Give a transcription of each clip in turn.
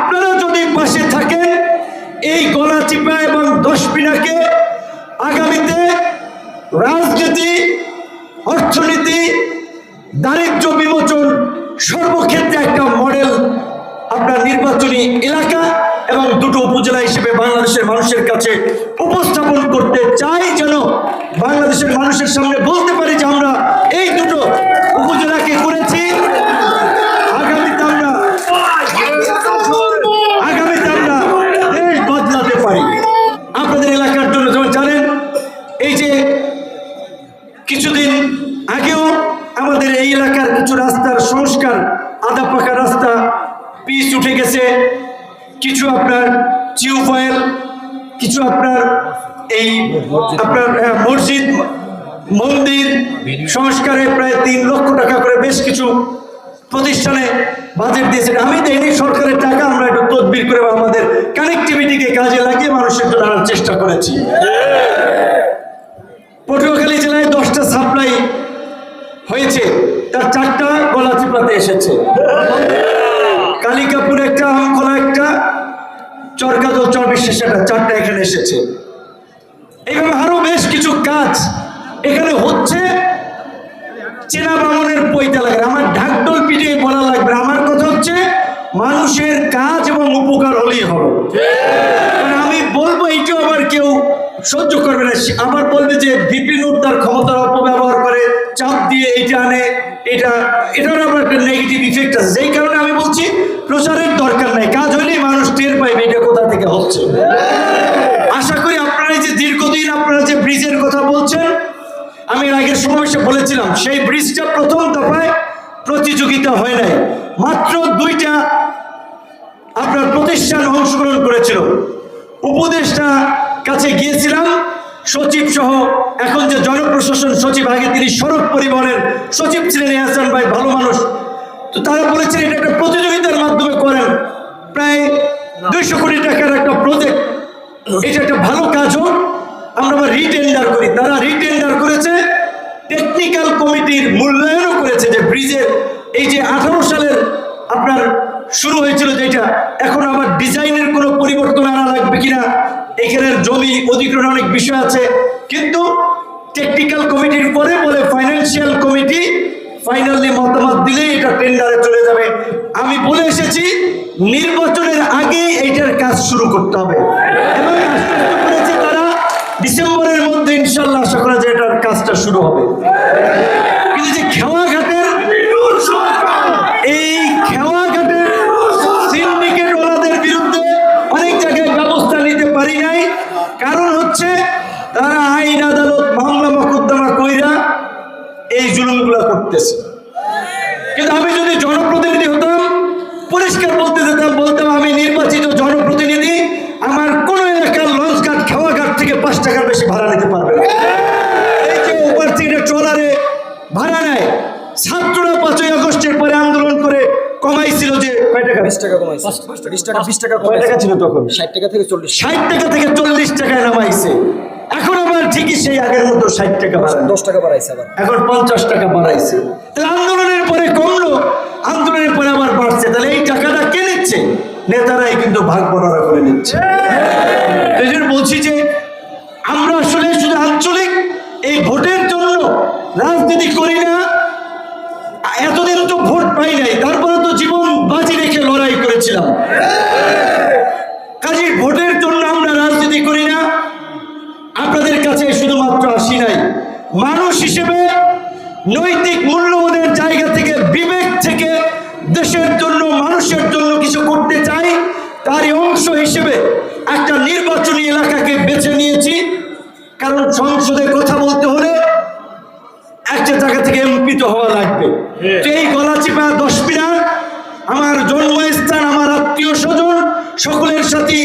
আপনারা যদি পাশে থাকেন, এই গলাচিপা এবং দশপিনাকে আগামীতে রাজনীতি, অর্থনীতি, দারিদ্র বিমোচন সর্বক্ষেত্রে একটা মডেল আপনার নির্বাচনী এলাকা এবং দুটো উপজেলা হিসেবে বাংলাদেশের মানুষের কাছে উপস্থাপন করতে চাই যেন বাংলাদেশের মানুষের সামনে বলতে পারি যে আমরা এই দুটো উপজেলাকে করেছি আগামীতে আমরা আগামীতে আমরা দেশ বদলাতে পারি আপনাদের এলাকার জন্য যেমন জানেন এই যে কিছুদিন আগেও আমাদের এই এলাকার কিছু রাস্তার সংস্কার আদা পাকা রাস্তা পিচ উঠে গেছে। কিছু আপনার টিউবওয়েল, কিছু আপনার এই আপনার মসজিদ, মন্দির সংস্কারে প্রায় তিন লক্ষ টাকা করে বেশ কিছু প্রতিষ্ঠানে বাজেট দিয়েছে। আমি দেয়নি সরকারের টাকা, আমরা একটু তদবির করে আমাদের কানেক্টিভিটিকে কাজে লাগিয়ে মানুষের জন্য আনার চেষ্টা করেছি। পটুয়াখালী জেলায় দশটা সাপ্লাই হয়েছে, তার চারটা গলাচিপাতে এসেছে কালিকাপুর একটা আমকলা একটা চরবিশেষ একটা চারটা এখানে এসেছে। এইভাবে আরও বেশ কিছু কাজ এখানে হচ্ছে। চেনা বামনের পৈতা লাগে আমার ঢাকডোল পিটিয়ে বলা লাগবে। আমার কথা হচ্ছে, মানুষের কাজ এবং উপকার হলেই হবে। আমি বলব, এইটাও আবার কেউ সহ্য করবে না। সে আবার বলবে যে বিপিন তার ক্ষমতার অপব্যবহার করে চাপ দিয়ে এটা আনে এটা এটার আবার একটা নেগেটিভ ইফেক্ট আছে। যেই কারণে আমি বলছি প্রচারের দরকার নাই কাজ হলেই মানুষ টের পাইবে এটা কোথা থেকে হচ্ছে আশা করি আপনারা যে দীর্ঘদিন আপনারা যে ব্রিজের কথা বলছেন, আমি আগের সমাবেশে বলেছিলাম, সেই ব্রিজটা প্রথম দফায় প্রতিযোগিতা হয় নাই। মাত্র দুইটা আপনার প্রতিষ্ঠান অংশগ্রহণ করেছিল। উপদেষ্টা কাছে গিয়েছিলাম, সচিব সহ এখন যে জনপ্রশাসন সচিব, আগে তিনি সড়ক পরিবহনের সচিব ছিলেন হাসান ভাই, ভালো মানুষ। তো তারা বলেছেন এটা একটা প্রতিযোগিতার মাধ্যমে করেন। প্রায় দুইশো কোটি টাকার একটা প্রজেক্ট এটা একটা ভালো কাজ হোক আমরা আবার রিটেন্ডার করি। তারা রিটেন্ডার করেছে টেকনিক্যাল কমিটির মূল্যায়নও করেছে যে ব্রিজের এই যে আঠারো সালের আপনার শুরু হয়েছিল যেটা, এখন আবার ডিজাইনের কোনো পরিবর্তন আনা লাগবে কিনা, এখানের জমি অধিগ্রহণ অনেক বিষয় আছে। কিন্তু টেকনিক্যাল কমিটির পরে বলে ফাইন্যান্সিয়াল কমিটি ফাইনালি মতামত দিলেই এটা টেন্ডারে চলে যাবে। আমি বলে এসেছি, নির্বাচনের আগে এটার কাজ শুরু করতে হবে। তারা, ডিসেম্বরের মধ্যে ইনশাল্লাহ আশা করা যায় এটার কাজটা শুরু হবে কিন্তু যে খেওয়াঘাটের এই খেওয়াঘাটের সিন্ডিকেট ওলাদের বিরুদ্ধে অনেক জায়গায় ব্যবস্থা নিতে পারি নাই কারণ হচ্ছে তারা আইন আদালত মামলা মকদ্দমা কইরা এই জুলুমগুলো করতেছে কিন্তু আমি যদি জনপ্রতিনিধি হতাম পরিষ্কার বলতে যেতাম বলতাম আমি নির্বাচিত জনপ্রতিনিধি আমার কোন এলাকার লঞ্চ ঘাট খাওয়া ঘাট থেকে পাঁচ টাকার বেশি ভাড়া নিতে পারবে না এই যে উপর থেকে ট্রলারে ভাড়া নেয় ছাত্ররা পাঁচই আগস্টের পরে আন্দোলন করে কমাইছিল যে কয় টাকা বিশ বিশ টাকা বিশ টাকা কয় টাকা ছিল তখন? ষাট টাকা থেকে চল্লিশ ষাট টাকা থেকে চল্লিশ টাকায় নামাইছে এখন আবার ঠিকই সেই আগের মতো ষাট টাকা দশ টাকা বাড়াইছে আবার। এখন পঞ্চাশ টাকা বাড়াইছে। তাহলে আন্দোলনের পরে কমলো আন্দোলনের পরে আবার বাড়ছে। তাহলে এই টাকাটা কে নিচ্ছে? নেতারাই কিন্তু ভাগ করে নিচ্ছে। এই জন্য বলছি যে আমরা আসলে শুধু আঞ্চলিক এই ভোটের জন্য রাজনীতি করি না। এতদিন তো ভোট পাই নাই। তারপরে তো জীবন বাজি রেখে লড়াই করেছিলাম কাজে ভোটের জন্য আমরা রাজনীতি করি না আপনাদের কাছে শুধুমাত্র আসি নাই মানুষ হিসেবে নৈতিক মূল্যবোধের জায়গা থেকে বিবেক থেকে দেশের জন্য মানুষের জন্য কিছু করতে চাই তারই অংশ হিসেবে একটা নির্বাচনী এলাকাকে বেছে নিয়েছি কারণ সংসদে কথা বলতে হলে একটা জায়গা থেকে এমপি তো হওয়া লাগবে। তো এই গলাচিপা দশ মিনার আমার জন্মস্থান আমার আত্মীয় স্বজন সকলের সাথে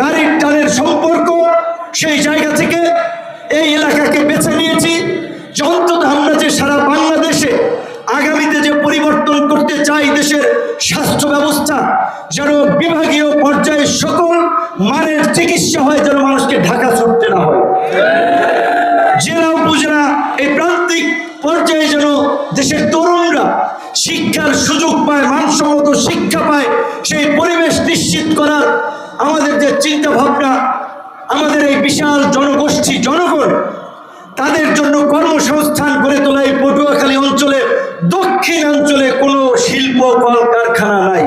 নারীর টানের সম্পর্ক সেই জায়গা থেকে এই এলাকাকে বেছে নিয়েছি। যে অন্তত আমরা যে সারা বাংলাদেশে আগামীতে যে পরিবর্তন করতে চাই দেশের স্বাস্থ্য ব্যবস্থা যেন বিভাগীয় পর্যায়ে সকল মানের চিকিৎসা হয় যেন মানুষকে ঢাকা ছুটতে না হয়। এই প্রান্তিক পর্যায়ে যেন দেশের তরুণরা শিক্ষার সুযোগ পায় মানসম্মত শিক্ষা পায় সেই পরিবেশ নিশ্চিত করার আমাদের যে চিন্তা ভাবনা আমাদের এই বিশাল জনগোষ্ঠী জনগণ তাদের জন্য কর্মসংস্থান গড়ে তোলা এই পটুয়াখালী অঞ্চলে দক্ষিণ অঞ্চলে কোনো শিল্প কলকারখানা নাই।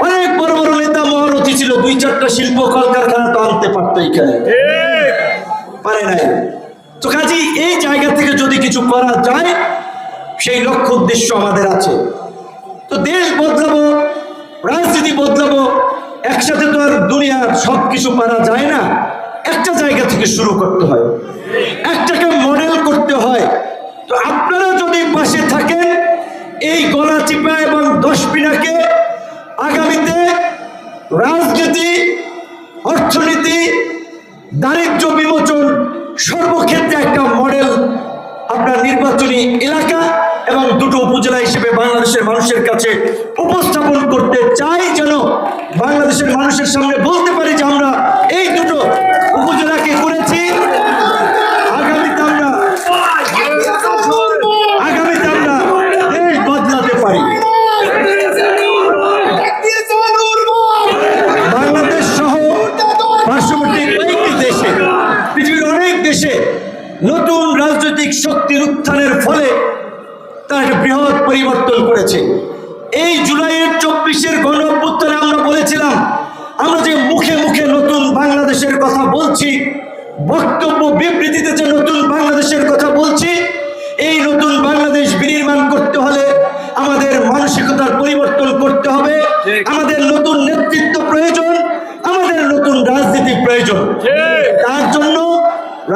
অনেক বড় বড় নেতা মহারথী ছিল দুই চারটা শিল্প কলকারখানা তো আনতে পারতো এখানে পারে নাই তো কাজী এই জায়গা থেকে যদি কিছু করা যায়, সেই লক্ষ্য উদ্দেশ্য আমাদের আছে। তো দেশ বদলাবো, রাজনীতি বদলাবো, একসাথে তো আর দুনিয়ার সব কিছু পারা যায় না। একটা জায়গা থেকে শুরু করতে হয়। একটাকে মডেল করতে হয়। তো আপনারা যদি পাশে থাকেন, এই গলা চিপা এবং দশ পিনাকে আগামীতে রাজনীতি, অর্থনীতি, দারিদ্র্য বিমোচন সর্বক্ষেত্রে একটা মডেল আপনার নির্বাচনী এলাকা এবং দুটো উপজেলা হিসেবে বাংলাদেশের মানুষের কাছে উপস্থাপন করতে চাই যেন বাংলাদেশের মানুষের সামনে বলতে পারি যে আমরা এই দুটো উপজেলাকে করেছি আগামীতে আমরা আগামীতে আমরা দেশ বদলাতে পারি বাংলাদেশ সহ পার্শ্ববর্তী কয়েকটি দেশে পৃথিবীর অনেক দেশে নতুন রাজনৈতিক শক্তির উত্থানের ফলে তারা একটা বৃহৎ পরিবর্তন করেছে। এই জুলাইয়ের চব্বিশের গণ আমরা বলেছিলাম আমরা যে মুখে মুখে নতুন বাংলাদেশের কথা বলছি বক্তব্য বিবৃতিতে যে নতুন বাংলাদেশের কথা বলছি এই নতুন বাংলাদেশ বিনির্মাণ করতে হলে আমাদের মানসিকতার পরিবর্তন করতে হবে আমাদের নতুন নেতৃত্ব প্রয়োজন আমাদের নতুন রাজনীতি প্রয়োজন। তার জন্য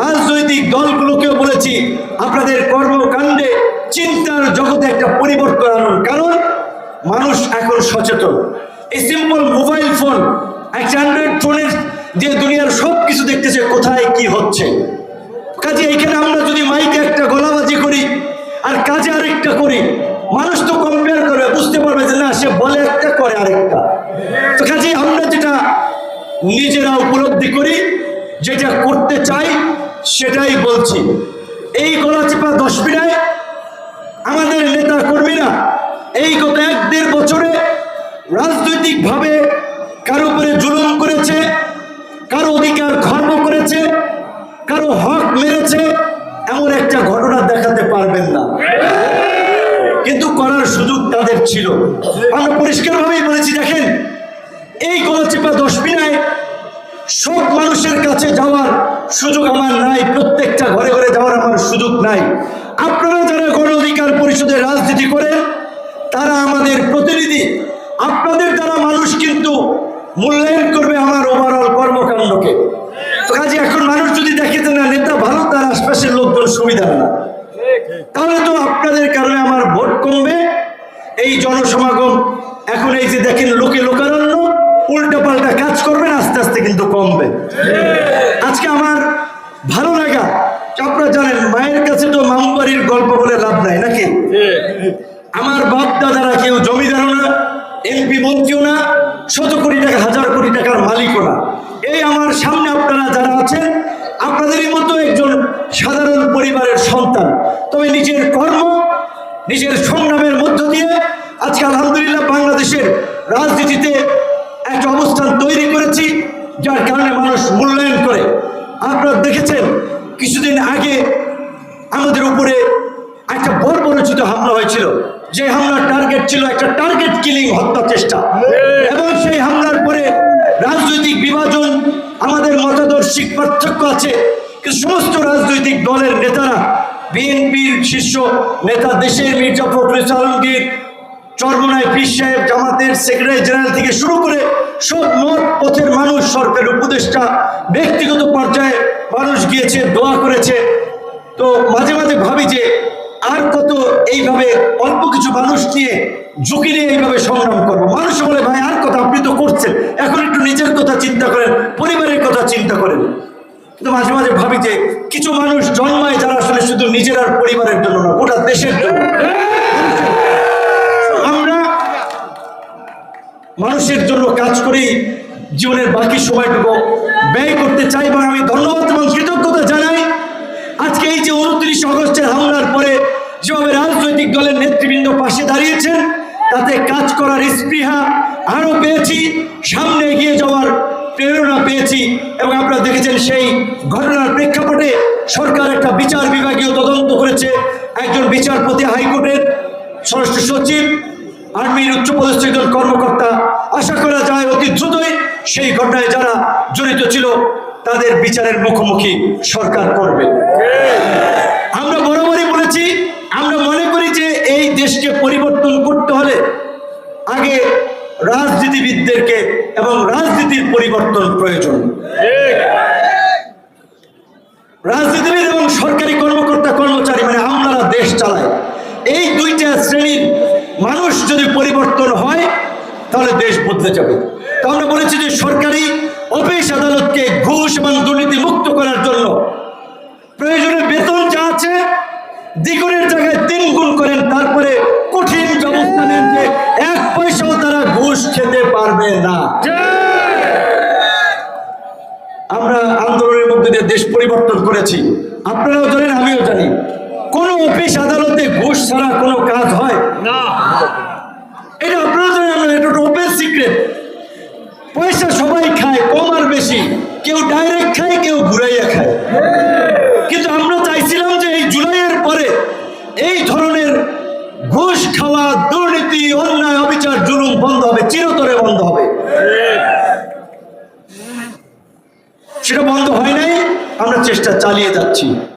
রাজনৈতিক দলগুলোকেও বলেছি আপনাদের কর্মকাণ্ডে চিন্তার জগতে একটা পরিবর্তন আনুন। কারণ মানুষ এখন সচেতন। এই সিম্পল মোবাইল ফোন একটা অ্যান্ড্রয়েড ফোনের যে দুনিয়ার সব কিছু দেখতেছে কোথায় কি হচ্ছে। কাজে এখানে আমরা যদি মাইকে একটা গলাবাজি করি আর কাজে আরেকটা করি, মানুষ তো কম্পেয়ার করবে, বুঝতে পারবে যে না, সে বলে একটা, করে আরেকটা। তো কাজে আমরা যেটা নিজেরা উপলব্ধি করি, যেটা করতে চাই, সেটাই বলছি। এই গলাচিপা দশ মিনায় আমাদের নেতা কর্মীরা এই গত এক দেড় বছরে রাজনৈতিকভাবে কারও উপরে জুলুম করেছে, কারও অধিকার খর্ব করেছে, কারও হক মেরেছে, এমন একটা ঘটনা দেখাতে পারবেন না। কিন্তু করার সুযোগ তাদের ছিল। আমরা পরিষ্কারভাবেই বলেছি দেখেন এই গলাচিপা দশ মিনায় সব মানুষের কাছে যাওয়ার সুযোগ আমার নাই প্রত্যেকটা ঘরে ঘরে যাওয়ার আমার সুযোগ নাই আপনারা যারা গণ অধিকার পরিষদে রাজনীতি করেন তারা আমাদের প্রতিনিধি আপনাদের দ্বারা মানুষ কিন্তু মূল্যায়ন করবে আমার ওভারঅল কর্মকাণ্ডকে। তো কাজে এখন মানুষ যদি দেখে যে না নেতা ভালো তার আশপাশের লোকজন সুবিধা না। তাহলে তো আপনাদের কারণে আমার ভোট কমবে। এই জনসমাগম এখন এই যে দেখেন লোকে লোকারণ্য উল্টা পাল্টা কাজ করবেন আস্তে আস্তে কিন্তু কমবে। আজকে আমার ভালো লাগা আপনারা জানেন মায়ের কাছে তো মামবাড়ির গল্প বলে লাভ নাই নাকি? আমার বাপ দাদারা কেউ জমিদারও না এমপি মন্ত্রীও না শত কোটি টাকা, হাজার কোটি টাকার মালিকও না এই আমার সামনে আপনারা যারা আছেন, আপনাদেরই মতো একজন সাধারণ পরিবারের সন্তান। তবে নিজের কর্ম, নিজের সংগ্রামের মধ্য দিয়ে আজকে আলহামদুলিল্লাহ বাংলাদেশের রাজনীতিতে একটা অবস্থান তৈরি করেছি, যার কারণে মানুষ মূল্যায়ন করে। আপনারা দেখেছেন, কিছুদিন আগে আমাদের উপরে একটা বর্বরচিত হামলা হয়েছিল। যে হামলার টার্গেট ছিল একটা টার্গেট কিলিং হত্যা চেষ্টা। এবং সেই হামলার পরে রাজনৈতিক বিভাজন, আমাদের মতাদর্শিক পার্থক্য আছে। সমস্ত রাজনৈতিক দলের নেতারা, বিএনপির শীর্ষ নেতা দেশের মির্জা ফখরুল আলমগীর, চরমনায় পীর সাহেব, জামাতের সেক্রেটারি জেনারেল থেকে শুরু করে সব মত পথের মানুষ, সরকারের উপদেষ্টা, ব্যক্তিগত পর্যায়ে মানুষ গিয়েছে, দোয়া করেছে। তো মাঝে মাঝে ভাবি যে আর কত এইভাবে অল্প কিছু মানুষ নিয়ে ঝুঁকি নিয়ে এইভাবে সংগ্রাম করব। মানুষ বলে, ভাই, আর কথা আপনি তো করছেন। এখন একটু নিজের কথা চিন্তা করেন, পরিবারের কথা চিন্তা করেন। কিন্তু মাঝে মাঝে ভাবি যে, কিছু মানুষ জন্মায় যারা আসলে শুধু নিজের আর পরিবারের জন্য না, গোটা দেশের জন্য। আমরা মানুষের জন্য কাজ করি জীবনের বাকি সময়টুকু ব্যয় করতে চাই এবং আমি ধন্যবাদ এবং কৃতজ্ঞতা জানাই আজকে এই যে উনত্রিশ অগস্টের হামলার পরে যেভাবে রাজনৈতিক দলের নেতৃবৃন্দ পাশে দাঁড়িয়েছেন তাতে কাজ করার স্পৃহা আরও পেয়েছি, সামনে দেখেছি এবং আপনারা দেখেছেন সেই ঘটনার প্রেক্ষাপটে সরকার একটা বিচার বিভাগীয় তদন্ত করেছে। একজন বিচারপতি হাইকোর্টের স্বরাষ্ট্র সচিব, আর্মির উচ্চপদস্থ একজন কর্মকর্তা। আশা করা যায় অতি দ্রুতই সেই ঘটনায় যারা জড়িত ছিল, তাদের বিচারের মুখোমুখি সরকার করবে। আমরা বরাবরই বলেছি, আমরা মনে করি যে এই দেশকে পরিবর্তন রাজনীতিবিদদেরকে এবং রাজনীতির পরিবর্তন প্রয়োজন। রাজনীতিবিদ এবং সরকারি কর্মকর্তা, কর্মচারী মানে আমলারা দেশ চালায়। এই দুইটা শ্রেণির মানুষ যদি পরিবর্তন হয়, তাহলে দেশ বদলে যাবে। তো আমরা বলেছি যে সরকারি অফিস আদালতকে ঘুষ এবং দুর্নীতি মুক্ত করার জন্য প্রয়োজনে বেতন যা আছে, দ্বিগুণের জায়গায় তিন গুণ করেন, তারপরে কঠিন ব্যবস্থা যে এক পয়সাও তারা ঘুষ খেতে পারবে না। আমরা আন্দোলনের মধ্যে দিয়ে দেশ পরিবর্তন করেছি। আপনারাও জানেন আমিও জানি। কোন অফিস আদালতে ঘুষ ছাড়া কোনো কাজ হয়? না। এটা আপনারা জানেন এটা ওপেন সিক্রেট পয়সা সবাই খায় কম আর বেশি। কেউ ডাইরেক্ট খায় কেউ ঘুরাইয়া